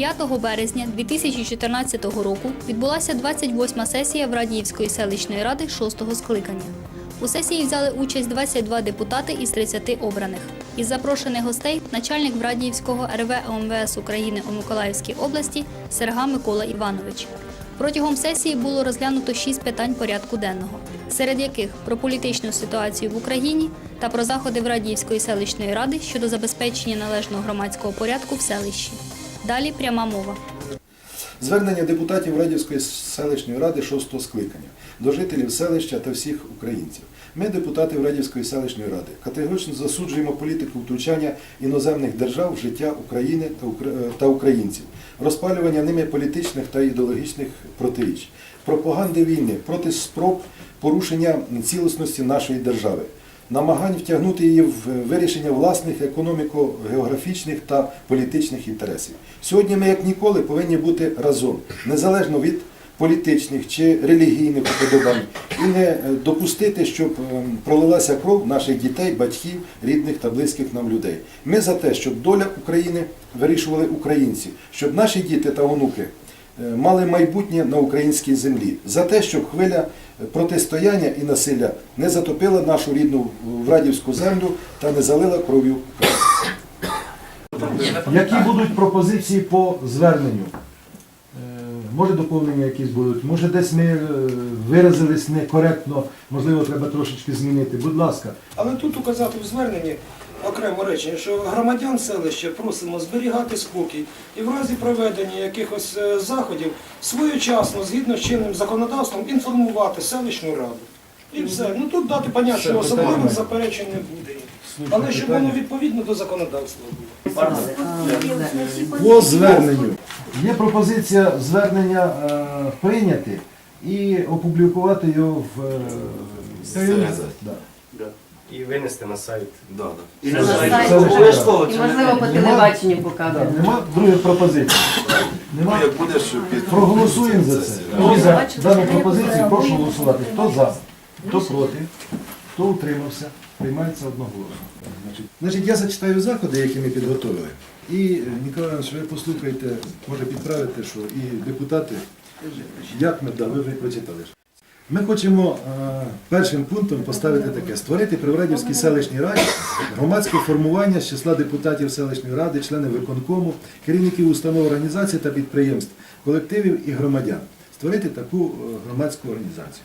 5 березня 2014 року відбулася 28-ма сесія Врадіївської селищної ради 6-го скликання. У сесії взяли участь 22 депутати із 30 обраних. Із запрошених гостей начальник Врадіївського РВ ОМВС України у Миколаївській області Серга Микола Іванович. Протягом сесії було розглянуто шість питань порядку денного, серед яких про політичну ситуацію в Україні та про заходи Врадіївської селищної ради щодо забезпечення належного громадського порядку в селищі. Далі пряма мова. Звернення депутатів Радівської селищної ради 6 скликання до жителів селища та всіх українців. Ми, депутати Радівської селищної ради, категорично засуджуємо політику втручання іноземних держав в життя України та та українців, розпалювання ними політичних та ідеологічних протиріч, пропаганди війни проти спроб порушення цілісності нашої держави намагань втягнути її в вирішення власних економіко-географічних та політичних інтересів. Сьогодні ми, як ніколи, повинні бути разом, незалежно від політичних чи релігійних уподобань, і не е, допустити, щоб е, пролилася кров наших дітей, батьків, рідних та близьких нам людей. Ми за те, щоб доля України вирішували українці, щоб наші діти та онуки мали майбутнє на українській землі, за те, щоб хвиля протистояння і насилля не затопила нашу рідну Врадівську землю та не залила кров'ю. Які будуть пропозиції по зверненню? Е, Може доповнення якісь будуть, може десь ми е, виразились некоректно, можливо, треба трошечки змінити. Будь ласка. Але тут указати в зверненні окремо речення, що громадян селища просимо зберігати спокій і в разі проведення якихось е, заходів своєчасно, згідно з чинним законодавством, інформувати селищну раду. І все. Ну тут дати поняття, що особливих заперечень не буде. Але щоб воно відповідно до законодавства було. По зверненню. Є пропозиція звернення е, прийняти і опублікувати його в е, да. І винести на сайт. Да, да. І на сайті це це можливо по Нема- телебаченню показуємо. Нема другої пропозиції. Ну, Нема. як будеш під Проголосуємо за це. Хто за дану пропозицію, прошу голосувати. Хто за, хто проти, хто утримався, приймається одноголосно. Значить, Значить, я зачитаю заходи, які ми підготовили. І, е, Ніколай Іванович, ви послухайте, може підправити, що і депутати, як ми, да, ви вже прочитали. Ми хочемо е, першим пунктом поставити таке: створити при Врадівській селищній раді громадське формування з числа депутатів селищної ради, членів виконкому, керівників установ організацій та підприємств, колективів і громадян. Створити таку е, громадську організацію.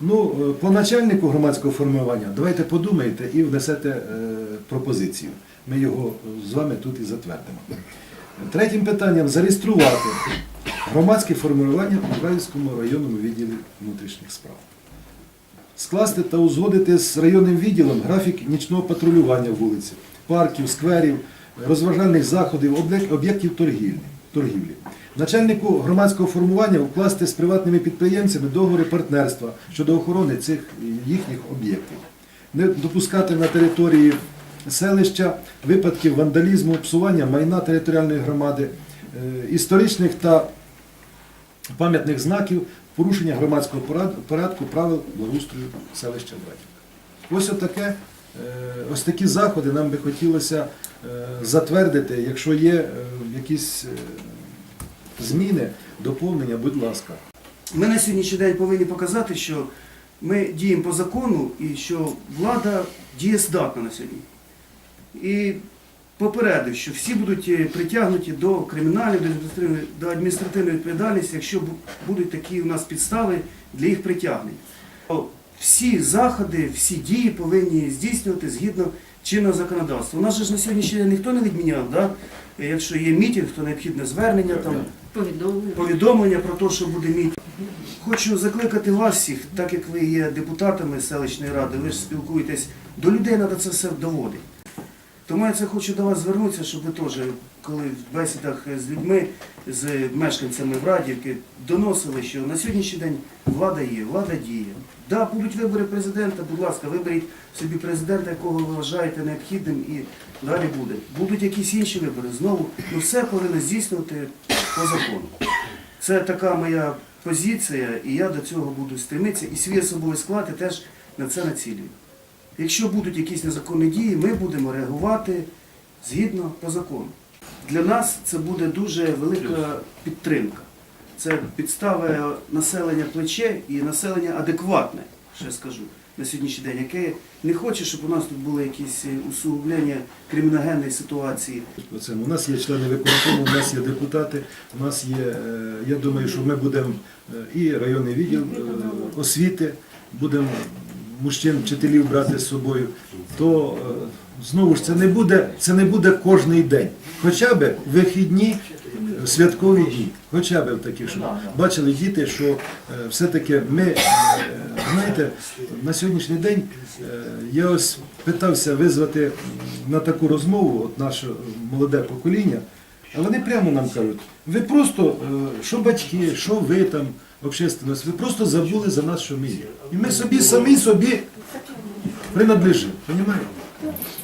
Ну, е, по начальнику громадського формування давайте подумайте і внесете е, пропозицію. Ми його з вами тут і затвердимо. Третім питанням зареєструвати громадське формування у Українському районному відділі внутрішніх справ. Скласти та узгодити з районним відділом графік нічного патрулювання вулиці, парків, скверів, розважальних заходів, об'єктів торгівлі. торгівлі. Начальнику громадського формування укласти з приватними підприємцями договори партнерства щодо охорони цих їхніх об'єктів. Не допускати на території селища випадків вандалізму, псування майна територіальної громади, е, історичних та пам'ятних знаків, порушення громадського порядку правил благоустрою селища Братівка. Ось отаке, е, ось такі заходи нам би хотілося е, затвердити. Якщо є е, якісь зміни, доповнення, будь ласка. Ми на сьогоднішній день повинні показати, що ми діємо по закону і що влада дієздатна на сьогодні. І попередив, що всі будуть е, притягнуті до кримінальної, до адміністративної, відповідальності, якщо будуть такі у нас підстави для їх притягнення. Всі заходи, всі дії повинні здійснювати згідно чинного законодавства. У нас же ж на сьогоднішній день ніхто не відміняв, да? якщо є мітинг, то необхідне звернення там Повідомлення. повідомлення про те, що буде мітинг. Хочу закликати вас всіх, так як ви є депутатами селищної ради, ви ж спілкуєтесь, до людей треба це все доводити. Тому я це хочу до вас звернутися, щоб ви теж, коли в бесідах з людьми, з мешканцями Врадівки, доносили, що на сьогоднішній день влада є, влада діє. Да, будуть вибори президента, будь ласка, виберіть собі президента, якого ви вважаєте необхідним, і далі буде. Будуть якісь інші вибори, знову, ну все повинно здійснювати по закону. Це така моя позиція, і я до цього буду стремитися, і свій особовий склад я теж на це націлюю. Якщо будуть якісь незаконні дії, ми будемо реагувати згідно по закону. для нас це буде дуже велика підтримка. Це підстави населення плече і населення адекватне, ще скажу, на сьогоднішній день, яке не хоче, щоб у нас тут були якісь е, усугублення криміногенної ситуації. У нас є члени виконкому, у нас є депутати, у нас є, е, я думаю, що ми будемо е, і районний відділ освіти, будемо мужчин, вчителів брати з собою, то е, знову ж це не буде, це не буде кожний день. Хоча б вихідні, е, святкові дні, хоча б в таких, щоб бачили діти, що е, все-таки ми, знаєте, на сьогоднішній день я ось питався визвати на таку розмову от наше молоде покоління, а вони прямо нам кажуть, ви просто, е, що батьки, що ви там, общественность, ви просто забули за нас, що ми є. І ми собі самі собі принадлежимо, розумієте?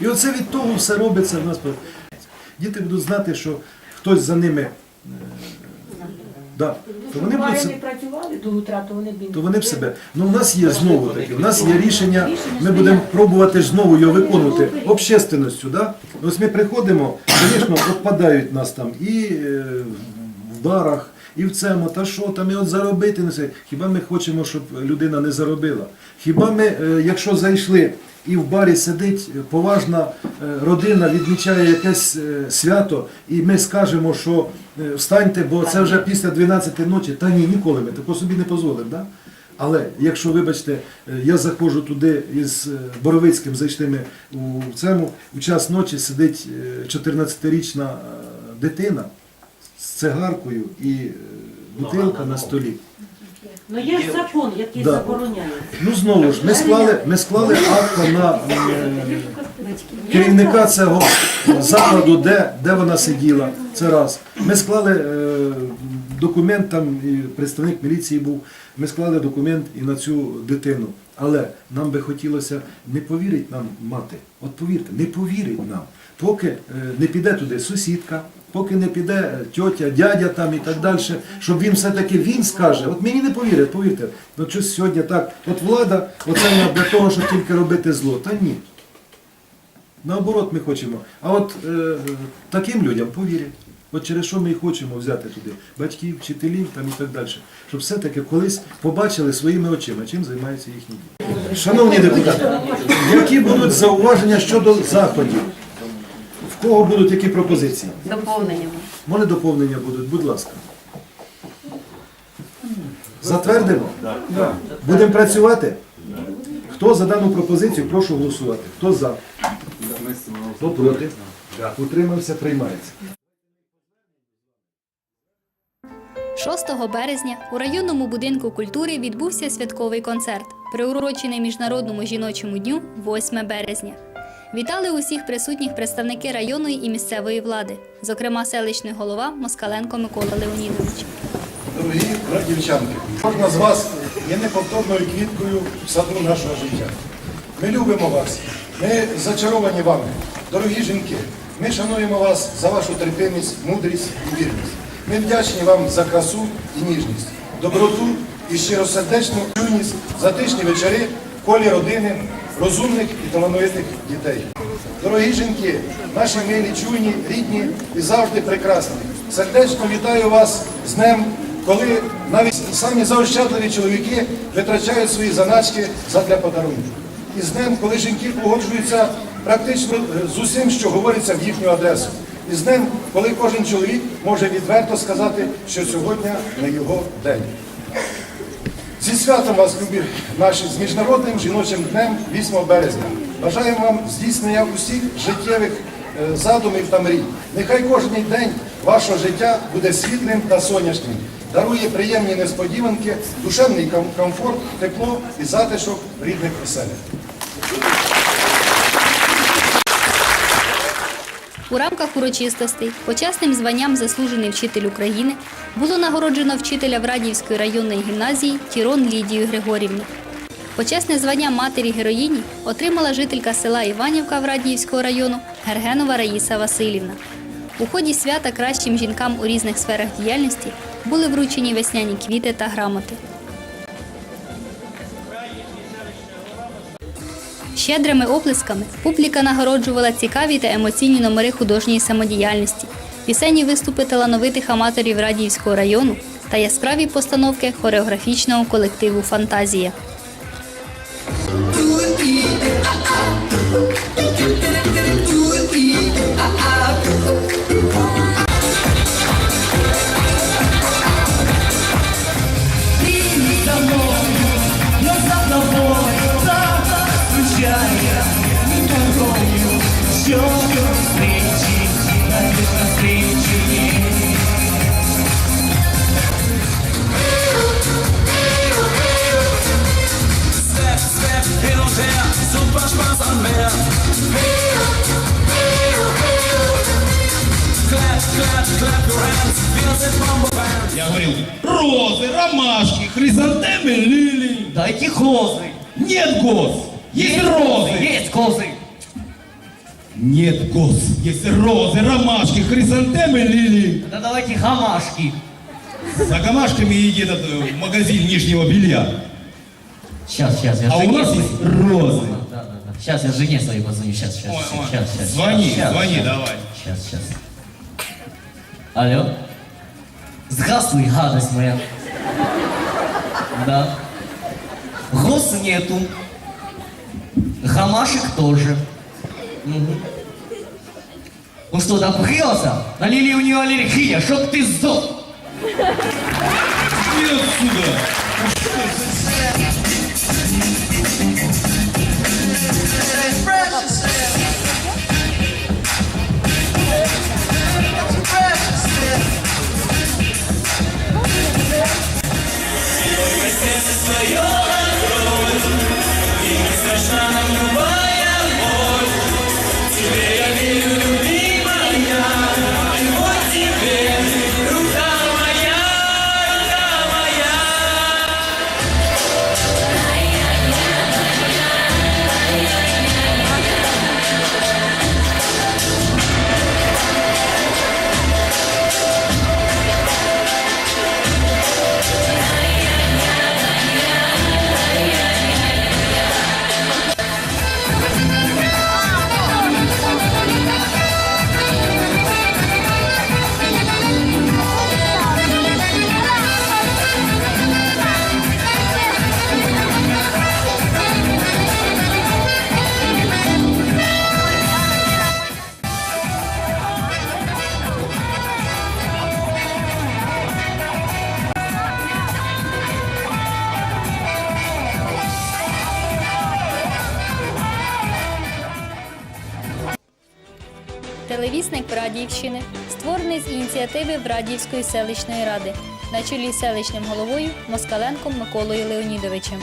І оце від того все робиться в нас. Діти будуть знати, що хтось за ними. Да, то вони Вони не працювали до утра, то вони б то вони б себе. Ну, у нас є знову таке, у нас є рішення, ми будемо пробувати ж знову його виконувати общественністю. Да? Ось ми приходимо, звісно, відпадають нас там і е, в барах, і в цьому, та що там, і от заробити. не це. Хіба ми хочемо, щоб людина не заробила? Хіба ми, е, якщо зайшли і в барі сидить поважна е, родина, відмічає якесь е, свято, і ми скажемо, що е, встаньте, бо це вже після 12 ночі, та ні, ніколи ми такого собі не дозволимо. Да? Але якщо, вибачте, е, я заходжу туди із е, Боровицьким, зайшли ми у цьому, у час ночі сидить е, 14-річна е, дитина з цигаркою і е, бутилка на столі. Ну є ж закон, який Да. забороняє. Ну знову ж, ми склали, ми склали акт на е, керівника цього закладу, де, де вона сиділа. Це раз. Ми склали е, документ, там і представник міліції був. Ми склали документ і на цю дитину. Але нам би хотілося не повірить нам мати. От повірте, не повірить нам. Поки е, не піде туди сусідка, поки не піде тьотя, дядя там і так далі, щоб він все-таки він скаже, от мені не повірять, повірте, ну щось сьогодні так, от влада, оце для того, щоб тільки робити зло. Та ні. Наоборот, ми хочемо. А от е, таким людям повірять. От через що ми і хочемо взяти туди батьків, вчителів там і так далі. Щоб все-таки колись побачили своїми очима, чим займаються їхні діти. Шановні депутати, які будуть зауваження щодо заходів? В кого будуть які пропозиції? Доповненнями. Може доповнення будуть, будь ласка. Затвердимо? Будемо працювати? Хто за дану пропозицію, прошу голосувати. Хто за? Хто проти? Утримався, приймається. 6 березня у районному будинку культури відбувся святковий концерт, приурочений Міжнародному жіночому дню 8 березня. Вітали усіх присутніх представники районної і місцевої влади, зокрема селищний голова Москаленко Микола Леонідович. Дорогі братівчанки, кожна з вас є неповторною квіткою в саду нашого життя. Ми любимо вас, ми зачаровані вами. Дорогі жінки, ми шануємо вас за вашу терпимість, мудрість і вірність. Ми вдячні вам за красу і ніжність, доброту і щиросердечну юність, затишні вечори в колі родини, розумних і талановитих дітей. Дорогі жінки, наші милі, чуйні, рідні і завжди прекрасні. Сердечно вітаю вас з днем, коли навіть самі заощадливі чоловіки витрачають свої заначки задля подарунків. І з днем, коли жінки погоджуються практично з усім, що говориться в їхню адресу. І з днем, коли кожен чоловік може відверто сказати, що сьогодні не його день. Зі святом вас, любі наші, з Міжнародним жіночим днем 8 березня. Бажаємо вам здійснення усіх життєвих е, задумів та мрій. Нехай кожен день вашого життя буде світлим та сонячним, дарує приємні несподіванки, душевний комфорт, тепло і затишок рідних оселях. У рамках урочистостей почесним званням заслужений вчитель України було нагороджено вчителя Врадіївської районної гімназії Тірон Лідію Григорівну. Почесне звання матері героїні отримала жителька села Іванівка Врадіївського району Гергенова Раїса Васильівна. У ході свята кращим жінкам у різних сферах діяльності були вручені весняні квіти та грамоти. Щедрими оплесками публіка нагороджувала цікаві та емоційні номери художньої самодіяльності, пісенні виступи талановитих аматорів Радіївського району та яскраві постановки хореографічного колективу Фантазія. Я Дайте козы. Нет гоз, есть розы. Есть козы. Нет гоз, есть розы, ромашки, хризантемы, лилии. Да давайте гамашки. За гамашками иди этот, в магазин нижнего белья. Сейчас, сейчас, я А у нас есть розы. Да, да, да. Сейчас я жене своей позвоню. Сейчас, сейчас, Ой, ой. сейчас, сейчас. Звони, сейчас, звони, сейчас. давай. Сейчас, сейчас. Алло. Здравствуй, гадость моя. Да. Гос нету. Гамашек тоже. Мгм. Ну что, допрелся? Налили у нее аллергия, чтоб ты сдох. Иди отсюда. Телевісник ініціативи Врадіївської селищної ради на чолі з селищним головою Москаленком Миколою Леонідовичем.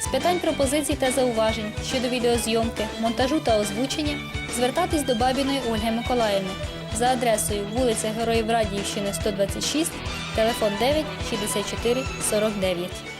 З питань пропозицій та зауважень щодо відеозйомки, монтажу та озвучення звертатись до Бабіної Ольги Миколаївни за адресою вулиця Героїв Радіївщини 126, телефон 9 64 49.